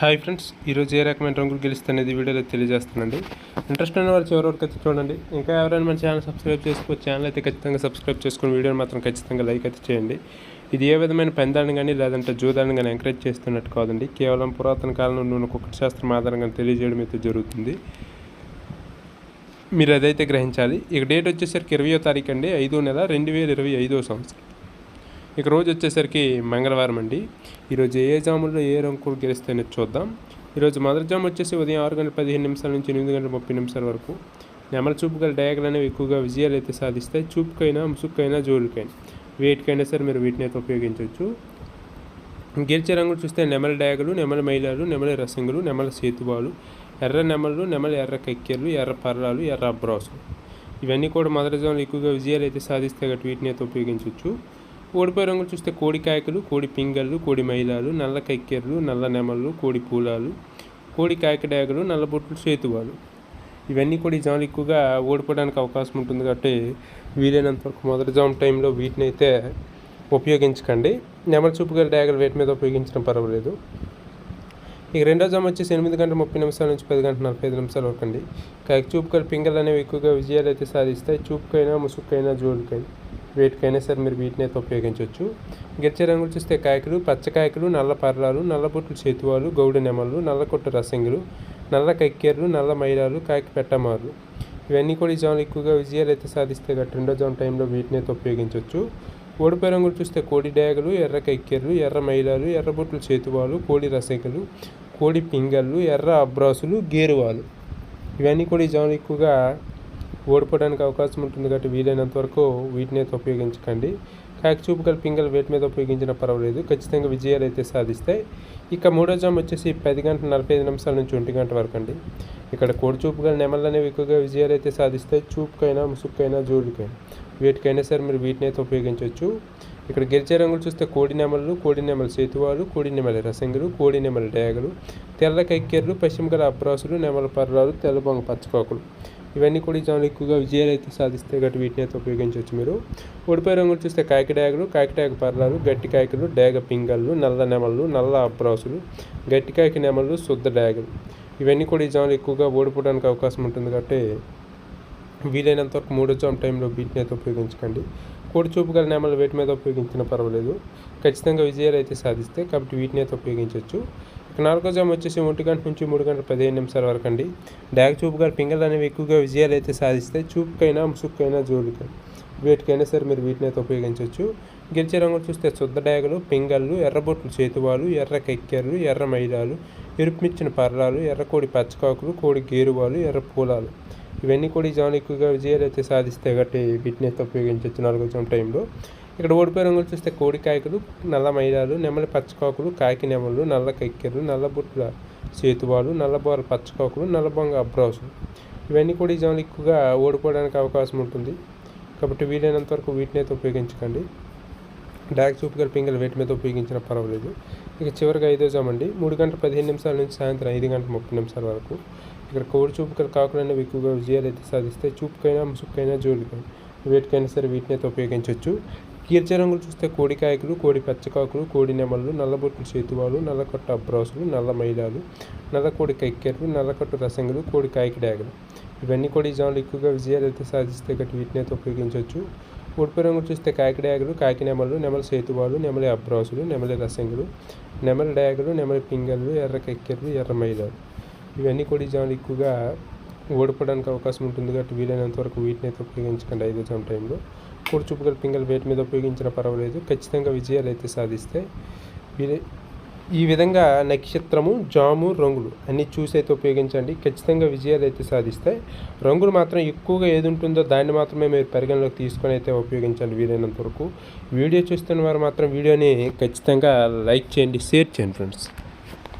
Hi friends ఈరోజు ఏ రకమైన రంగులు గెలుస్తుంది వీడియోలో తెలియజేస్తానండి. ఇంట్రెస్ట్ ఉన్న వారు చివరి వరకు అయితే చూడండి. ఇంకా ఎవరైనా మన ఛానల్ సబ్స్క్రైబ్ చేసుకో ఛానల్ అయితే ఖచ్చితంగా సబ్స్క్రైబ్ చేసుకుని వీడియోని మాత్రం ఖచ్చితంగా లైక్ అయితే చేయండి. ఇది ఏ విధమైన పెందాన్ని కానీ లేదంటే జూదాన్ని కానీ ఎంకరేజ్ చేస్తున్నట్టు కాదండి. కేవలం పురాతన కాలంలో నూనె కుక్కటి శాస్త్రం ఆధారంగా తెలియజేయడం అయితే జరుగుతుంది. మీరు అదైతే గ్రహించాలి. ఇక డేట్ వచ్చేసరికి ఇరవయో తారీఖు అండి ఐదో నెల రెండు వేల ఇరవై ఐదో సంవత్సరం. ఇక రోజు వచ్చేసరికి మంగళవారం అండి. ఈరోజు ఏ జాముల్లో ఏ రంగు గెలుస్తాయని చూద్దాం. ఈరోజు మొదటి జాము వచ్చేసి ఉదయం ఆరు గంటల పదిహేను నిమిషాల నుంచి ఎనిమిది గంటల ముప్పై నిమిషాల వరకు. నెమల చూపు గల డయాగలు అనేవి ఎక్కువగా విజయాలు అయితే సాధిస్తాయి. చూపుకైనా ముసుక్కైనా జోలుకైనా. వేటికైనా సరే మీరు వీటిని అయితే ఉపయోగించవచ్చు. గెలిచే రంగులు చూస్తే నెమల డయాగలు నెమల మైలాలు నెమల రసంగులు నెమల సేతువాలు ఎర్ర నెమలు నెమల ఎర్ర కక్కెర్లు ఎర్ర పర్రాలు ఎర్ర అబ్రాసులు. ఇవన్నీ కూడా మొదటి జాములు ఎక్కువగా విజయాలు అయితే సాధిస్తే గట్టి వీటిని అయితే ఉపయోగించవచ్చు. ఓడిపోయే రంగులు చూస్తే కోడి కాయకులు కోడి పింగళ్ళు కోడి మైలాలు నల్ల కక్కెర్లు నల్ల నెమళ్ళు కోడి పూలాలు కోడి కాయకడాగలు నల్ల బొట్లు చేతువాలు. ఇవన్నీ కూడా ఈ జాములు ఎక్కువగా ఓడిపోవడానికి అవకాశం ఉంటుంది కాబట్టి వీలైనంత వరకు మొదటి జామ్ టైంలో వీటిని అయితే ఉపయోగించకండి. నెమల చూపు గల డాగలు వేటి మీద ఉపయోగించడం పర్వాలేదు. ఇక రెండో జామ్ వచ్చేసి ఎనిమిది గంటల ముప్పై నిమిషాల నుంచి పది గంటల నలభై ఐదు నిమిషాలు వరకు అండి కాకి చూపు గల పింగళ్ళు అనేవి ఎక్కువగా విజయాలు అయితే సాధిస్తాయి. చూపుకైనా ముసుక్కైనా జోలుకైనా వేటికైనా సరే మీరు వీటిని అయితే ఉపయోగించవచ్చు. గెచ్చే రంగులు చూస్తే కాయకులు పచ్చకాయకులు నల్ల పర్రాలు నల్ల బొట్లు చేతువాలు గౌడ నెమలు నల్ల కొట్ట రసంగులు నల్ల కక్కెర్లు నల్ల మైలాలు కాయకు పెట్టమారు ఇవన్నీ కూడా ఈ జాములు ఎక్కువగా విజయాలు అయితే సాధిస్తే గట్టి రెండో జోన్ టైంలో వీటిని అయితే ఉపయోగించవచ్చు. ఓడిపోయే రంగులు చూస్తే కోడి డ్యాగలు ఎర్ర కక్కెర్లు ఎర్ర మైలాలు ఎర్రబొట్లు చేతువాలు కోడి రసంగులు కోడి పింగళ్ళు ఎర్ర అబ్రాసులు గేరువాలు. ఇవన్నీ కూడా ఈ జాములు ఎక్కువగా ఓడిపోవడానికి అవకాశం ఉంటుంది కాబట్టి వీలైనంత వరకు వీటిని అయితే ఉపయోగించకండి. కాకచూపు గల పింగల్ వేటి మీద ఉపయోగించినా పర్వాలేదు. ఖచ్చితంగా విజయాలు అయితే సాధిస్తాయి ఇక మూడో జామ్ వచ్చేసి పది గంటల నలభై ఐదు నిమిషాల నుంచి ఒంటి గంట వరకు అండి. ఇక్కడ కోడి చూపు గల నెమళ్ళు అనేవి ఎక్కువగా విజయాలు అయితే సాధిస్తాయి చూపుకైనా ముసుక్కైనా జోడుకైనా వీటికైనా సరే మీరు వీటిని అయితే ఉపయోగించవచ్చు. ఇక్కడ గెలిచే రంగులు చూస్తే కోడి నెమలు కోడి నెమల సేతువాలు కోడి నెమల రసంగులు కోడి నెమల డేగలు తెల్ల కక్కెర్లు పశ్చిమ గల అబ్రాసులు నెమల పర్రాలు తెల్ల బొంగ ఇవన్నీ కూడా ఈ జాములు ఎక్కువగా విజయాలు అయితే సాధిస్తే గట్టి వీటిని అయితే ఉపయోగించవచ్చు మీరు. ఓడిపోయే రంగులు చూస్తే కాయక డాగలు కాకి డ్యాగ పర్రాలు గట్టి కాయకులు డేగ పింగళ్ళు నల్ల నెమళ్ళు నల్ల అబ్రాసులు గట్టి కాయక నెమళ్ళు శుద్ధ డాగలు. ఇవన్నీ కూడా ఈ జాములు ఎక్కువగా ఓడిపోవడానికి అవకాశం ఉంటుంది కాబట్టి వీలైనంత వరకు మూడో జామ్ టైంలో వీటిని అయితే ఉపయోగించకండి. కోడి చూపు గల నెమలు వేటి మీద ఉపయోగించినా పర్వాలేదు. ఖచ్చితంగా విజయాలు అయితే సాధిస్తే కాబట్టి వీటిని అయితే ఉపయోగించవచ్చు. ఇక నాలుగో జామ్ వచ్చేసి ఒంటి గంట నుంచి మూడు గంటల పదిహేను నిమిషాల వరకు అండి డాగ్ చూపు గల పింగళ్ళు అనేవి ఎక్కువగా విజయాలు అయితే సాధిస్తే చూపుకైనా ముసుక్కైనా జోలికైనా వీటికైనా సరే మీరు వీటిని అయితే ఉపయోగించవచ్చు గెలిచే రంగులు చూస్తే శుద్ధ డాగలు పింగళ్ళు ఎర్రబొట్లు చేతువాలు ఎర్ర కెక్కెర్లు ఎర్ర మైదాలు ఎరుపుమిచ్చిన పర్రాలు ఎర్ర కోడి పచ్చకాకులు కోడి గేరువాలు ఎర్ర పూలాలు. ఇవన్నీ కూడా ఈ జాములు ఎక్కువగా విజయాలు అయితే సాధిస్తే కాబట్టి వీటిని అయితే ఉపయోగించవచ్చు నాలుగో జామ్ టైంలో. ఇక్కడ ఓడిపోయే రంగులు చూస్తే కోడి కాయకులు నల్ల మైదాలు నెమలి పచ్చకాకులు కాకి నెమలు నల్ల కక్కెర్లు నల్ల బుట్ల చేతువాలు నల్లబోర పచ్చకాకులు నల్లబొంగ అబ్రాసులు. ఇవన్నీ కూడా ఈ జాములు ఎక్కువగా ఓడిపోవడానికి అవకాశం ఉంటుంది. కాబట్టి వీలైనంత వరకు వీటిని అయితే ఉపయోగించకండి. డాక్ చూపుగల పింగల్ వేటి మీద ఉపయోగించినా పర్వాలేదు. ఇక చివరికి ఐదో జామండి అండి. మూడు గంటల పదిహేను నిమిషాల నుంచి సాయంత్రం ఐదు గంటల ముప్పై నిమిషాల వరకు. ఇక్కడ కోడి చూపుకల కాకులైనా కాకులు ఎక్కువగా విజయాలు అయితే సాధిస్తే చూపుకైనా ముసుక్కైనా జోలికైనా వేటికైనా సరే వీటిని అయితే ఉపయోగించవచ్చు కీర్చ రంగులు చూస్తే కోడి కాయకులు కోడి పచ్చకాకులు కోడి నెమళ్ళు నల్లబొట్లు చేతువాలు నల్లకొట్ట అబ్రాసులు నల్ల మైలాలు నల్లకోడి కక్కెర్లు నల్లకొట్టు రసంగులు కోడి కాయకి డాగలు. ఇవన్నీ కూడా ఈ జాములు ఎక్కువగా విజయాలు అయితే సాధిస్తే గట్టి వీటిని అయితే ఉపయోగించవచ్చు. ఉడిపి రంగులు చూస్తే కాకి డాగలు కాకి నెమలు నెమల సేతువాలు నెమలి అబ్రాసులు నెమలి రసంగులు నెమలి డాగలు నెమలి పింగళ్ళు ఎర్ర కెక్కెర్లు ఎర్ర మైలాలు. ఇవన్నీ కూడా ఈ జాములు ఎక్కువగా ఓడిపోవడానికి అవకాశం ఉంటుంది కాబట్టి వీలైనంత వరకు వీటిని అయితే ఉపయోగించకండి ఐదో జమ్ టైంలో. కూడి పింగల్ వేటి మీద ఉపయోగించినా పర్వాలేదు. ఖచ్చితంగా విజయాలు అయితే సాధిస్తే వీలే ఈ విధంగా నక్షత్రము జాము రంగులు అన్నీ చూసి అయితే ఉపయోగించండి. ఖచ్చితంగా విజయాలు అయితే సాధిస్తాయి రంగులు మాత్రం ఎక్కువగా ఏది ఉంటుందో దాన్ని మాత్రమే మీరు పరిగణలోకి తీసుకొని అయితే ఉపయోగించండి వీలైనంత వరకు. వీడియో చూస్తున్న వారు మాత్రం వీడియోని ఖచ్చితంగా లైక్ చేయండి షేర్ చేయండి ఫ్రెండ్స్.